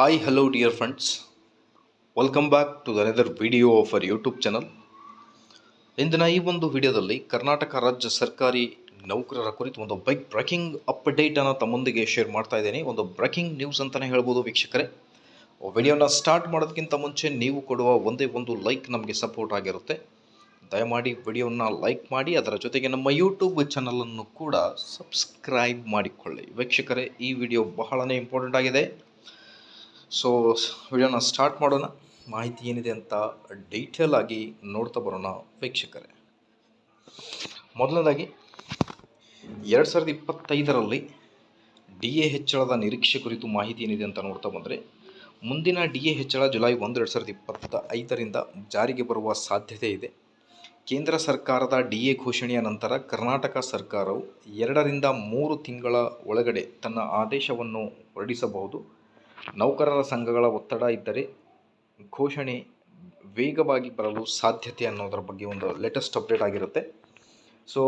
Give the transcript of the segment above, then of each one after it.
Hi, hello dear friends welcome back to the video of our YouTube channel. ಇಂದಿನ ಈ ಒಂದು ವಿಡಿಯೋದಲ್ಲಿ ಕರ್ನಾಟಕ ರಾಜ್ಯ ಸರ್ಕಾರಿ ನೌಕರರ ಕುರಿತು ಒಂದು ಬೈಕ್ ಬ್ರೇಕಿಂಗ್ ಅಪ್ಡೇಟನ್ನು ತಮ್ಮೊಂದಿಗೆ ಶೇರ್ ಮಾಡ್ತಾ ಇದ್ದೀನಿ. ಒಂದು ಬ್ರೇಕಿಂಗ್ ನ್ಯೂಸ್ ಅಂತಲೇ ಹೇಳ್ಬೋದು ವೀಕ್ಷಕರೇ. ವಿಡಿಯೋನ ಸ್ಟಾರ್ಟ್ ಮಾಡೋದಕ್ಕಿಂತ ಮುಂಚೆ ನೀವು ಕೊಡುವ ಒಂದೇ ಒಂದು ಲೈಕ್ ನಮಗೆ ಸಪೋರ್ಟ್ ಆಗಿರುತ್ತೆ. ದಯಮಾಡಿ ವಿಡಿಯೋನ ಲೈಕ್ ಮಾಡಿ ಅದರ ಜೊತೆಗೆ ನಮ್ಮ ಯೂಟ್ಯೂಬ್ ಚಾನಲನ್ನು ಕೂಡ ಸಬ್ಸ್ಕ್ರೈಬ್ ಮಾಡಿಕೊಳ್ಳಿ. ವೀಕ್ಷಕರೇ ಈ ವಿಡಿಯೋ ಬಹಳನೇ ಇಂಪಾರ್ಟೆಂಟ್ ಆಗಿದೆ. ಸೊ ವಿಡಿಯೋನ ಸ್ಟಾರ್ಟ್ ಮಾಡೋಣ. ಮಾಹಿತಿ ಏನಿದೆ ಅಂತ ಡೀಟೇಲ್ ಆಗಿ ನೋಡ್ತಾ ಬರೋಣ ವೀಕ್ಷಕರೇ. ಮೊದಲನೇದಾಗಿ, ಎರಡು ಸಾವಿರದ ಇಪ್ಪತ್ತೈದರಲ್ಲಿ ಡಿ ಎ ಹೆಚ್ಚಳದ ನಿರೀಕ್ಷೆ ಕುರಿತು ಮಾಹಿತಿ ಏನಿದೆ ಅಂತ ನೋಡ್ತಾ ಬಂದರೆ, ಮುಂದಿನ ಡಿ ಎ ಹೆಚ್ಚಳ ಜುಲೈ ಒಂದು, ಎರಡು ಸಾವಿರದ ಇಪ್ಪತ್ತ ಐದರಿಂದ ಜಾರಿಗೆ ಬರುವ ಸಾಧ್ಯತೆ ಇದೆ. ಕೇಂದ್ರ ಸರ್ಕಾರದ ಡಿ ಎ ಘೋಷಣೆಯ ನಂತರ ಕರ್ನಾಟಕ ಸರ್ಕಾರವು ಎರಡರಿಂದ ಮೂರು ತಿಂಗಳ ಒಳಗಡೆ ತನ್ನ ಆದೇಶವನ್ನು ಹೊರಡಿಸಬಹುದು. ನೌಕರರ ಸಂಘಗಳ ಒತ್ತಡ ಇದ್ದರೆ ಘೋಷಣೆ ವೇಗವಾಗಿ ಬರಲು ಸಾಧ್ಯತೆ ಅನ್ನೋದರ ಬಗ್ಗೆ ಒಂದು ಲೇಟೆಸ್ಟ್ ಅಪ್ಡೇಟ್ ಆಗಿರುತ್ತೆ. ಸೊ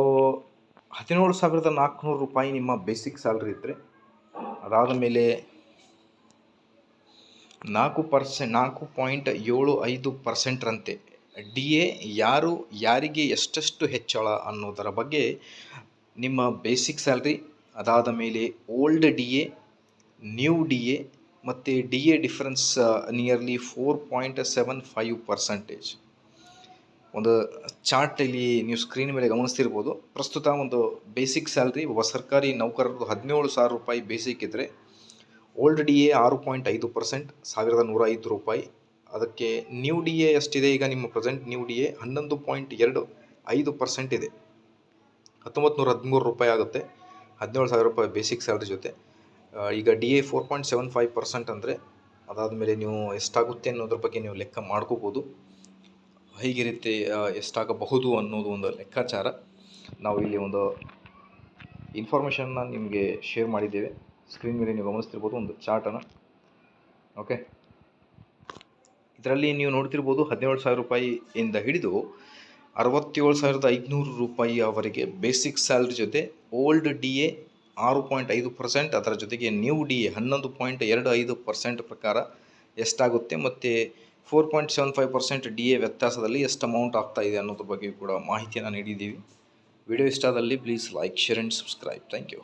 ಹದಿನೇಳು ಸಾವಿರದ ನಾಲ್ಕುನೂರು ರೂಪಾಯಿ ನಿಮ್ಮ ಬೇಸಿಕ್ ಸ್ಯಾಲ್ರಿ ಇದ್ದರೆ ಅದಾದ ಮೇಲೆ ನಾಲ್ಕು ಪರ್ಸೆಂಟ್ ನಾಲ್ಕು ಪಾಯಿಂಟ್ ಏಳು ಐದು ಪರ್ಸೆಂಟ್ರಂತೆ ಡಿ ಎ ಯಾರು, ಯಾರಿಗೆ ಎಷ್ಟೆಷ್ಟು ಹೆಚ್ಚಳ ಅನ್ನೋದರ ಬಗ್ಗೆ ನಿಮ್ಮ ಬೇಸಿಕ್ ಸ್ಯಾಲ್ರಿ ಅದಾದ ಮೇಲೆ old D A new D A ಮತ್ತು D A difference nearly four point seven five percentage ಒಂದು ಚಾರ್ಟ್ ಇಲ್ಲಿ ನೀವು ಸ್ಕ್ರೀನ್ ಮೇಲೆ ಗಮನಿಸ್ತಿರ್ಬೋದು. ಪ್ರಸ್ತುತ ಒಂದು ಬೇಸಿಕ್ ಸ್ಯಾಲ್ರಿ ಒಬ್ಬ ಸರ್ಕಾರಿ ನೌಕರರು ಹದಿನೇಳು ಸಾವಿರ ರೂಪಾಯಿ ಬೇಸಿಕ್ ಇದ್ದರೆ ಓಲ್ಡ್ ಡಿ ಎ ಆರು ಪಾಯಿಂಟ್ ಐದು ಪರ್ಸೆಂಟ್ ಸಾವಿರದ ನೂರ ಐದು ರೂಪಾಯಿ. ಅದಕ್ಕೆ ನ್ಯೂ ಡಿ ಎ ಎಷ್ಟಿದೆ? ಈಗ ನಿಮ್ಮ ಪ್ರೆಸೆಂಟ್ ನ್ಯೂ ಡಿ ಎ ಹನ್ನೊಂದು ಪಾಯಿಂಟ್ ಎರಡು ಐದು ಪರ್ಸೆಂಟ್ ಇದೆ. ಹತ್ತೊಂಬತ್ತು ನೂರ ಹದಿಮೂರು ರೂಪಾಯಿ ಆಗುತ್ತೆ. ಹದಿನೇಳು ಸಾವಿರ ರೂಪಾಯಿ ಬೇಸಿಕ್ ಸ್ಯಾಲ್ರಿ ಜೊತೆ. ಈಗ D A four point seven five percent ಅಂದರೆ ಅದಾದಮೇಲೆ ನೀವು ಎಷ್ಟಾಗುತ್ತೆ ಅನ್ನೋದ್ರ ಬಗ್ಗೆ ನೀವು ಲೆಕ್ಕ ಮಾಡ್ಕೋಬೋದು. ಹೀಗೆ ರೀತಿ ಎಷ್ಟಾಗಬಹುದು ಅನ್ನೋದು ಒಂದು ಲೆಕ್ಕಾಚಾರ ನಾವು ಇಲ್ಲಿ ಒಂದು ಇನ್ಫಾರ್ಮೇಷನ್ನ ನಿಮಗೆ ಶೇರ್ ಮಾಡಿದ್ದೇವೆ. ಸ್ಕ್ರೀನ್ ಮೇಲೆ ನೀವು ಗಮನಿಸ್ತಿರ್ಬೋದು ಒಂದು ಚಾರ್ಟನ್ನು ಓಕೆ ಇದರಲ್ಲಿ ನೀವು ನೋಡ್ತಿರ್ಬೋದು ಹದಿನೇಳು ಸಾವಿರ ರೂಪಾಯಿಯಿಂದ ಹಿಡಿದು ಅರವತ್ತೇಳು ಸಾವಿರದ ಐದುನೂರು ರೂಪಾಯಿಯವರೆಗೆ ಬೇಸಿಕ್ ಸ್ಯಾಲ್ರಿ ಜೊತೆ ಓಲ್ಡ್ ಡಿ ಎ ಆರು ಪಾಯಿಂಟ್ ಐದು ಪರ್ಸೆಂಟ್, ಅದರ ಜೊತೆಗೆ ನ್ಯೂ ಡಿ ಹನ್ನೊಂದು ಪಾಯಿಂಟ್ ಎರಡು ಐದು ಪರ್ಸೆಂಟ್ ಪ್ರಕಾರ ಎಷ್ಟಾಗುತ್ತೆ ಮತ್ತು four point seven five percent D A ವ್ಯತ್ಯಾಸದಲ್ಲಿ ಎಷ್ಟು ಅಮೌಂಟ್ ಆಗ್ತಾ ಇದೆ ಅನ್ನೋದ್ರ ಬಗ್ಗೆ ಕೂಡ ಮಾಹಿತಿಯನ್ನು ನೀಡಿದ್ದೀವಿ. ವಿಡಿಯೋ ಇಷ್ಟ ಆದಲ್ಲಿ please like share and subscribe thank you